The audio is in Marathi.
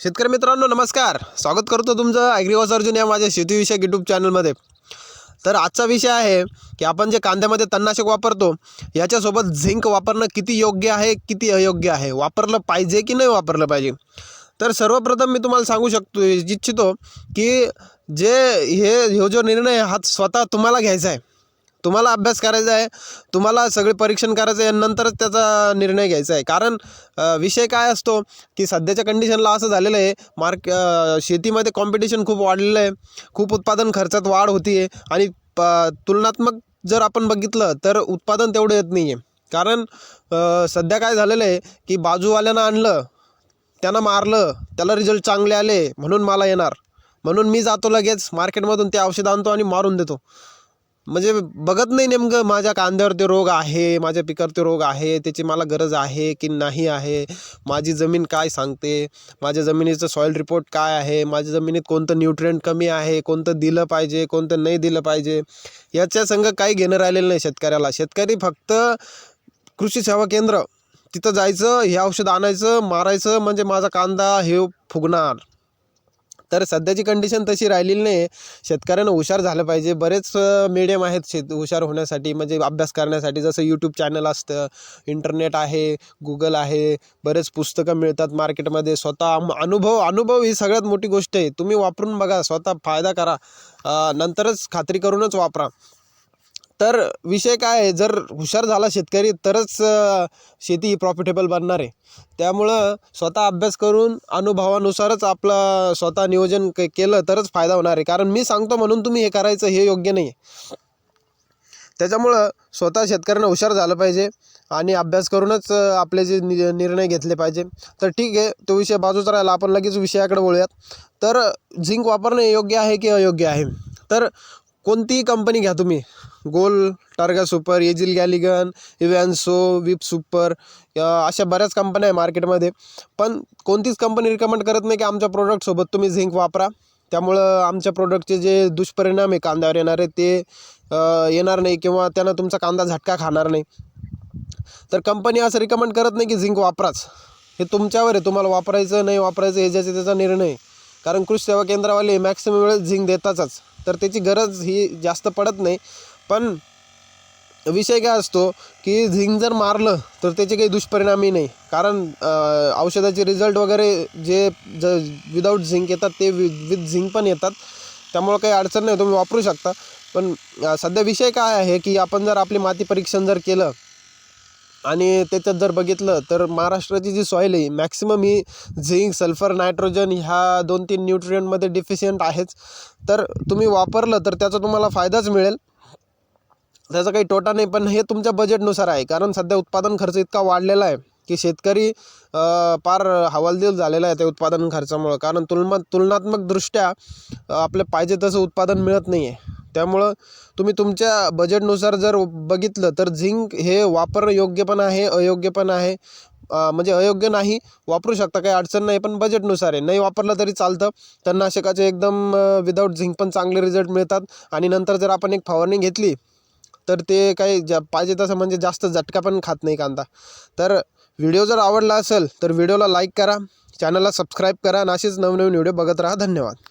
शेतकरी मित्रांनो नमस्कार. स्वागत करतो तुमचं ॲग्रीवॉस अर्जुन या माझ्या शेतीविषयक यूट्यूब चॅनलमध्ये तर आजचा विषय आहे की आपण जे कांद्यामध्ये तणनाशक वापरतो याच्यासोबत झिंक वापरणं किती योग्य आहे किती अयोग्य आहे? वापरलं पाहिजे की नाही वापरलं पाहिजे? तर सर्वप्रथम मी तुम्हाला सांगू शकतो इच्छितो की जे हे जो निर्णय आहे, हा स्वतः तुम्हाला घ्यायचा आहे. तुम्हाला अभ्यास करायचा आहे तुम्हाला सगळे परीक्षण करायचं आहे नंतरच त्याचा निर्णय घ्यायचा आहे. कारण विषय काय असतो की सध्याच्या कंडिशनला असं झालेलं आहे मार्क शेतीमध्ये कॉम्पिटिशन खूप वाढलेलं आहे खूप उत्पादन खर्चात वाढ होती आहे आणि प तुलनात्मक जर आपण बघितलं तर उत्पादन तेवढं येत नाही आहे कारण सध्या काय झालेलं आहे की बाजूवाल्यानं आणलं त्यानं मारलं त्याला रिझल्ट चांगले आले म्हणून मला येणार. म्हणून मी जातो लगेच मार्केटमधून ते औषध आणतो आणि मारून देतो. म्हणजे बघत नाही नेमकं माझ्या कांद्यावरती रोग आहे माझ्या पिकावरती रोग आहे त्याची मला गरज आहे की नाही आहे माझी जमीन काय सांगते माझ्या जमिनीचं सॉईल रिपोर्ट काय आहे माझ्या जमिनीत कोणतं न्यूट्रिएंट कमी आहे कोणतं दिलं पाहिजे कोणतं नाही दिलं पाहिजे याच्या संग काही घेणं राहिलेलं नाही शेतकऱ्याला. शेतकरी फक्त कृषी सेवा केंद्र तिथं जायचं हे औषध आणायचं मारायचं म्हणजे माझा कांदा हे फुगणार. तर सध्याची कंडिशन तशी राहिलेली नाही शेतकऱ्यांना हुशार झालं पाहिजे. बरेच मीडियम आहेत शेत हुशार होण्यासाठी. म्हणजे अभ्यास करण्यासाठी. जसं यूट्यूब चॅनल असतं इंटरनेट आहे गुगल आहे. बरेच पुस्तकं मिळतात मार्केटमध्ये स्वतः अनुभव अनुभव ही सगळ्यात मोठी गोष्ट आहे. तुम्ही वापरून बघा. स्वतः फायदा करा. नंतरच खात्री करूनच वापरा. तर विषय काय आहे जर हुशार झाला शेतकरी तरच शेती ही प्रॉफिटेबल बनणार आहे. त्यामुळं स्वतः अभ्यास करून अनुभवानुसारच आपलं स्वतः नियोजन के केलं तरच फायदा होणार आहे. कारण मी सांगतो म्हणून तुम्ही हे करायचं हे योग्य नाही आहे त्याच्यामुळं स्वतः शेतकऱ्यांना हुशार झालं पाहिजे आणि अभ्यास करूनच आपले जे नि निर्णय घेतले पाहिजे. तर ठीक आहे तो विषय बाजूचा राहिला. आपण लगेच विषयाकडे वळूयात. तर झिंक वापरणे योग्य आहे की अयोग्य आहे? तर कोणतीही कंपनी घ्या तुम्ही. Goal Targa Super Agil Galigan इव्हॅन्सो Whip Super अशा बऱ्याच कंपन्या आहे मार्केटमध्ये. पण कोणतीच कंपनी रिकमेंड करत नाही की आमच्या प्रोडक्टसोबत तुम्ही झिंक वापरा. त्यामुळं आमच्या प्रोडक्टचे जे दुष्परिणाम आहे कांद्यावर येणारे ते येणार नाही किंवा त्यानं तुमचा कांदा झटका खाणार नाही. तर कंपनी असं रिकमेंड करत नाही की झिंक वापराच. हे तुमच्यावर आहे. तुम्हाला वापरायचं नाही वापरायचं हे ज्याचा त्याचा निर्णय कारण कृषी सेवा केंद्रावाले मॅक्सिमम वेळेस झिंक देतातच. तर त्याची गरज ही जास्त पडत नाही. पण विषय काय असतो की झिंक जर मारलं तर त्याचे काही दुष्परिणामही नाही. कारण औषधाचे रिझल्ट वगैरे जे ज विदाऊट झिंक येतात ते वि विथ झिंक पण येतात. त्यामुळं काही अडचण नाही तुम्ही वापरू शकता. पण सध्या विषय काय आहे की आपण जर आपली माती परीक्षण जर केलं आणि त्याच्यात जर बघितलं तर महाराष्ट्राची जी सॉईल आहे मॅक्सिमम ही झिंक सल्फर नायट्रोजन ह्या दोन तीन न्यूट्रियंटमध्ये डिफिशियंट आहेच. तर तुम्ही वापरलं तर त्याचा तुम्हाला फायदाच मिळेल. त्याचा काही तोटा नाही पण हे तुमच्या बजेटनुसार आहे. कारण सध्या उत्पादन खर्च इतका वाढलेला आहे की शेतकरी फार पार हवालदिल झालेला आहे त्या उत्पादन खर्चामुळं. कारण तुलना तुलनात्मकदृष्ट्या आपलं पाहिजे तसं उत्पादन मिळत नाही आहे त्यामुळं तुम्ही तुमच्या बजेटनुसार जर बघितलं तर झिंक हे वापरणं योग्य पण आहे अयोग्य पण आहे. म्हणजे अयोग्य नाही वापरू शकता काही अडचण नाही पण बजेटनुसार आहे. नाही वापरलं तरी चालतं. तणनाशकाचे एकदम विदाऊट झिंक पण चांगले रिझल्ट मिळतात. आणि नंतर जर आपण एक फवारणी घेतली तर ते काही जा पाहिजे तसं म्हणजे जास्त झटका पण खात नाही कांदा. तर व्हिडिओ जर आवडला असेल तर व्हिडिओला लाईक करा. चॅनलला सबस्क्राईब करा. आणि असेच नवनवीन व्हिडिओ बघत राहा. धन्यवाद.